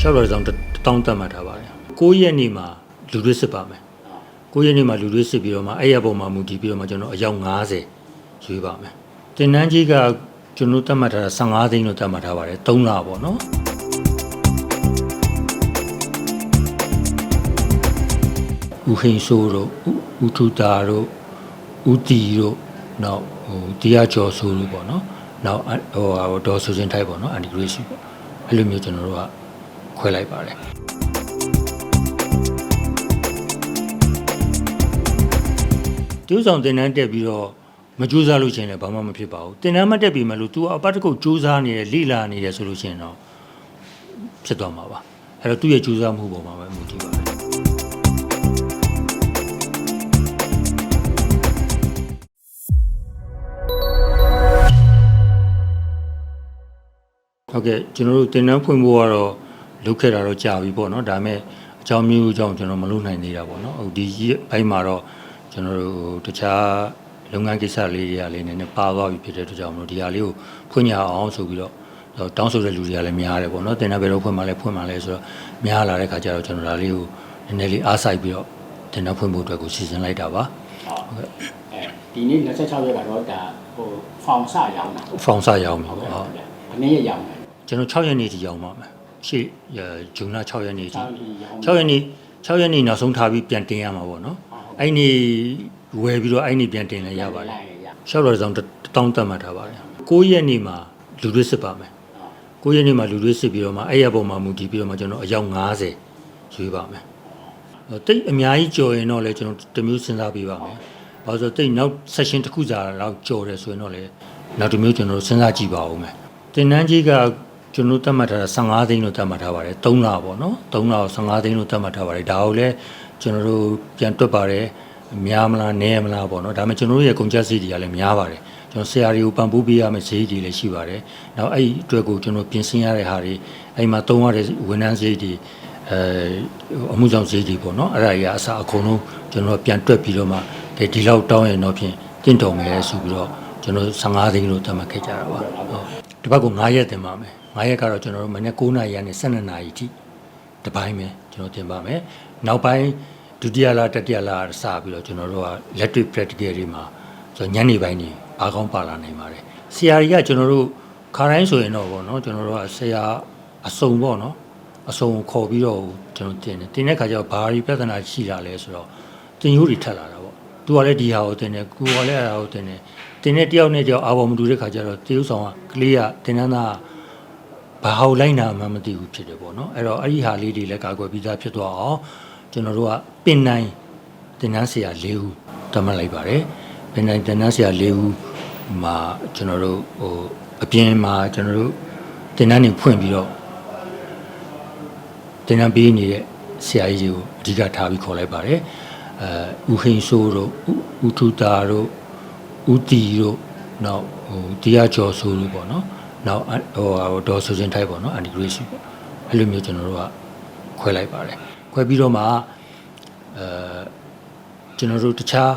ရှောက်တော်ဆောင်တစ်တောင်းတတ်မှတ်ထားပါတယ်9ရက်နေ့မှာလူတွေစစ်ပါမယ်9ရက်နေ့မှာလူတွေစစ်ပြီးတော့မှအဲ့ရပုံမှာမူတည်ပြီးတော့မှကျွန်တော်အယောက်90ရွေးပါမယ်တင်နန်းကြီးကကျွန်တော်တတ်မှတ်ထားတာ15သိန်းလို့တတ်မှတ်ထားပါတယ်3လပေါ့နော်ဦးဟိန်ဆိုးတို့ဦးဦးထူတာတို့ဦးတီတို့နောက်ဟိုတရားကျော်ဆိုးတို့ပေါ့နော်နောက်အဟိုဟာဒေါ်ဆိုစင်ထိုက်ပေါ့နော်အန်တီဂရေးစီပေါ့အဲ့လိုမျိုးကျွန်တော်တို့က ခွဲလိုက်ပါတယ်ကျိုးဆောင်တင်တန်းတက်ပြီးတော့မကြိုးစားလို့ရှိရင်လည်းဘာမှမဖြစ်ပါဘူးတင်တန်းမတက်ပြီးမှလို့ तू အပတ်တစ်ခုကြိုးစားနေတယ်လိလာနေတယ်ဆိုလို့ရှိရင်တော့ဖြစ်သွားမှာပါအဲ့တော့သူ့ရဲ့ကြိုးစားမှုပေါ်မှာပဲမူတည်ပါတယ်ဟုတ်ကဲ့ကျွန်တော်တို့တင်နန်းဖွင့်ဖို့ကတော့ လုပ်ခဲ့တာတော့ကြာပြီပေါ့နော်ဒါပေမဲ့အကြောင်းမျိုးအကြောင်းကျွန်တော်မလုပ်နိုင်သေးတာပေါ့နော်ဟုတ်ဒီဘိုင်းမှာတော့ကျွန်တော်တို့တခြားလုပ်ငန်းကိစ္စလေးတွေကလည်းနည်းနည်းပါသွားပြီဖြစ်တဲ့အတွက်ကြောင့်မလို့ဒီဟာလေးကိုဖွင့်ရအောင်ဆိုပြီးတော့တောင်းဆိုတဲ့လူတွေကလည်းများတယ်ပေါ့နော်တင်နန်းဘယ်တော့ဖွင့်မှလဲဖွင့်မှလဲဆိုတော့များလာတဲ့ခါကျတော့ကျွန်တော်ဒါလေးကိုနည်းနည်းလေးအားစိုက်ပြီးတော့တင်နန်းဖွင့်ဖို့အတွက်ကိုစီစဉ်လိုက်တာပါဟုတ်အဲဒီနေ့26ရက်ကတော့ဒါဟိုဖောင်စရောင်းတာဖောင်စရောင်းပြီပေါ့ဟုတ်ဘယ်နည်းရရောင်းလဲကျွန်တော်6ရက်နေ့ထိရောင်းပါမယ် ရှေ့ဂျုံလ6ရက်နေ့ထိစောင်းဒီရောင်း6ရက်နေ့6ရက်နေ့နောက်ဆုံးထားပြီးပြန်တင်ရမှာပေါ့နော်အဲ့ဒီဝယ်ပြီးတော့အဲ့ဒီပြန်တင်လည်းရပါတယ်ရှောက်တော်ဆောင်တစ်တောင်းတတ်မှတ်ထားပါတယ်9ရက်နေ့မှာလူတွေစစ်ပါမယ်9ရက်နေ့မှာလူတွေစစ်ပြီးတော့မှအဲ့ရပုံမှာမူတည်ပြီးတော့မှကျွန်တော်အယောက်90ရွေးပါမယ်ဟိုတိတ်အများကြီးကြော်ရင်တော့လည်းကျွန်တော်တစ်မျိုးစဉ်းစားပေးပါမယ်ဘာလို့ဆိုတိတ်နောက် session တစ်ခုကြာတော့ကြော်တယ်ဆိုရင်တော့လည်းနောက်တစ်မျိုးကျွန်တော်စဉ်းစားကြည့်ပါဦးမယ်တင်နန်းကြီးက ကျွန်တော်တတ်မှတ်ထားတာ15သိန်းလို့တတ်မှတ်ထားပါတယ်3လပေါ့နော်3လ15သိန်းလို့တတ်မှတ်ထားပါတယ်ဒါကိုလည်းကျွန်တော်တို့ပြန်တွက်ပါတယ်များမလားနည်းမလားပေါ့နော်ဒါပေမဲ့ကျွန်တော်တို့ရဲ့ကုန်ကျစရိတ်တွေကလည်းများပါတယ်ကျွန်တော်ဆရာတွေကိုပံ့ပိုးပေးရမယ့်ဈေးတွေလည်းရှိပါတယ်နောက်အဲ့ဒီအတွက်ကိုကျွန်တော်ပြင်ဆင်ရတဲ့ဟာတွေအဲ့မှာသုံးရတဲ့ဝန်ထမ်းဈေးတွေအဲအမှုဆောင်ဈေးတွေပေါ့နော်အဲ့ဒါကြီးကအစားအကုန်လုံးကျွန်တော်ပြန်တွက်ပြီးတော့မှဒီဒီလောက်တောင်းရင်တော့ဖြင့်တင့်တော်မယ်ဆိုပြီးတော့ကျွန်တော်15သိန်းလို့သတ်မှတ်ခဲ့ကြတာပါဟုတ်ဒီဘက်က9ရက်တင်ပါမယ် 9ရက်ကတော့ကျွန်တော်တို့မနေ့9နာရီကနေ12နာရီထိတစ်ပိုင်းပဲကျွန်တော်တင်ပါမယ်နောက်ပိုင်းဒုတိယလတတိယလစပြီးတော့ကျွန်တော်တို့က electric practical တွေမှာဆိုညနေပိုင်းနေအားကောင်းပါလာနိုင်ပါတယ်ဆရာကြီးကကျွန်တော်တို့ခါတိုင်းဆိုရင်တော့ဗောနော်ကျွန်တော်တို့ကဆရာအစုံပေါ့နော်အစုံကိုခေါ်ပြီးတော့ကျွန်တော်တင်တယ်တင်တဲ့ခါကျတော့ဘာရီပြဿနာရှိလာလဲဆိုတော့တင်ရိုးတွေထက်လာတာပေါ့သူကလည်းဒီဟာကိုတင်တယ်ကိုကလည်းအဲ့ဒါကိုတင်တယ်တင်တဲ့တယောက်နဲ့တယောက်အာဘော်မတူတဲ့ခါကျတော့တရုပ်ဆောင်ကကလေးကတင်နန်းသားက ဘာဟောက်လိုက်နာမှမသိဘူးဖြစ်တယ်ပေါ့နော်အဲ့တော့အဲ့ဒီဟာလေးတွေလည်းကာကွယ်ပြီးသားဖြစ်သွားအောင်ကျွန်တော်တို့ကပင်နိုင်တင်နန်းဆရာ၄ဦးတတ်မှတ်လိုက်ပါတယ်ပင်နိုင်တင်နန်းဆရာ၄ဦးမှာကျွန်တော်တို့ဟိုအပြင်မှာကျွန်တော်တို့တင်နန်းနေဖွင့်ပြီးတော့တင်နန်းပေးနေတဲ့ဆရာကြီးတွေကိုအဓိကထားပြီးခေါ်လိုက်ပါတယ်အဲဦးဟိန်ဆိုးတို့ဦးဦးထူတာတို့ဦးတီတို့နောက်ဟိုတရားကျော်ဆိုးတို့ပေါ့နော် နောက်အဟိုဟာဒေါ်ဆိုစင်ထိုက်ပေါ့နော်အန်တီဂရေးစီပေါ့အဲ့လိုမျိုးကျွန်တော်တို့ကခွဲလိုက်ပါတယ်ခွဲပြီးတော့မှအဲကျွန်တော်တို့တခြား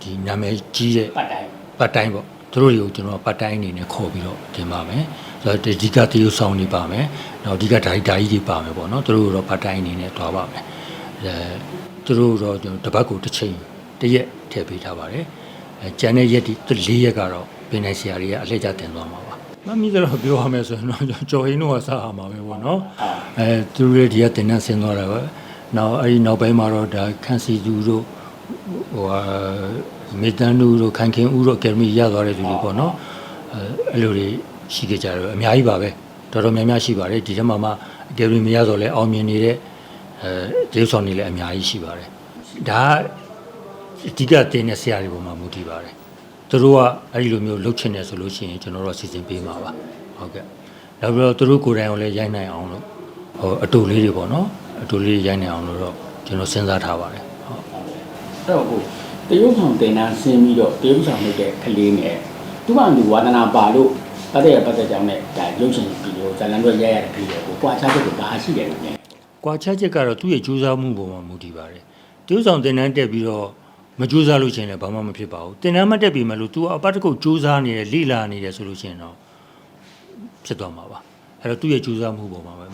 ဒီနာမည်ကြီးတဲ့ပတ်တိုင်းပတ်တိုင်းပေါ့သူတို့တွေကိုကျွန်တော်ပတ်တိုင်းအနေနဲ့ခေါ်ပြီးတော့တင်ပါမယ်ဆိုတော့ဒီကတရုပ်ဆောင်နေပါမယ်နောက်ဒီကဒါရိုက်တာကြီးတွေပါမယ်ပေါ့နော်သူတို့တော့ပတ်တိုင်းအနေနဲ့တွားပါမယ်အဲသူတို့တော့ကျွန်တော်တပတ်ကိုတစ်ချိန်တစ်ရက်ထည့်ပေးထားပါတယ်အဲကျန်တဲ့ရက်ဒီ၄ရက်ကတော့ပင်နိုင်ဆရာတွေကအလှည့်ကျတင်သွားမှာပါ မမီးတော့ပြောရမယ်ဆိုရင်တော့ကျော်ဟင်းတို့ကစားရမှာပဲပေါ့နော်အဲသူတို့တွေဒီကတင်နေဆင်းသွားတာပဲနောက်အဲဒီနောက်ပိုင်းမှာတော့ဒါခန့်စီသူတို့ဟိုဟာမေတ္တန်တို့တို့ခိုင်ခင်ဦးတို့အကယ်ဒမီရသွားတဲ့သူတွေပေါ့နော်အဲအဲ့လိုတွေရှိကြကြတယ်အများကြီးပါပဲတော်တော်များများရှိပါတယ်ဒီထဲမှာမှအကယ်ဒမီမရတော့လဲအောင်မြင်နေတဲ့အဲဒေးဆောင်တွေလည်းအများကြီးရှိပါတယ်ဒါကအဓိကတင်တဲ့ဆရာတွေပေါ်မှာမူတည်ပါတယ် သူတို့ကအဲ့ဒီလိုမျိုးလှုပ်ချင်တယ်ဆိုလို့ရှိရင်ကျွန်တော်တို့စီစဉ်ပေးမှာပါဟုတ်ကဲ့နောက်ပြီးတော့သူတို့ကိုယ်တိုင်ကိုလည်းရိုက်နိုင်အောင်လို့ဟိုအတူလေးတွေပေါ့နော်အတူလေးရိုက်နိုင်အောင်လို့တော့ကျွန်တော်စဉ်းစားထားပါတယ်ဟုတ်အဲ့တော့ကိုတရုတ်ဆောင်တင်တန်းဆင်းပြီးတော့တရုတ်ဆောင်လုပ်တဲ့ကလေးနဲ့သူ့ဘာလူဝါဒနာပါလို့ပတ်တဲ့ပတ်တဲ့ကြောင့်နဲ့ဒါရုပ်ရှင်ဗီဒီယိုဇာတ်လမ်းတွေရိုက်ရတဲ့ဗီဒီယိုကိုပွာချချက်ကိုဘာရှိတယ်လို့လဲကွာခြားချက်ကတော့သူ့ရဲ့ကြိုးစားမှုပေါ်မှာမူတည်ပါတယ်။တရုပ်ဆောင်တင်တန်းတက်ပြီးတော့ မကြိုးစားလို့ရှိရင်လည်းဘာမှမဖြစ်ပါဘူး။တင်တန်းမတက်ပြီးမှလို့ तू အပတ်တစ်ခုကြိုးစားနေတယ်လိလာနေတယ်ဆိုလို့ရှိရင်တော့ဖြစ်သွားမှာပါ။အဲ့တော့သူ့ရဲ့ကြိုးစားမှုပေါ်မှာပဲ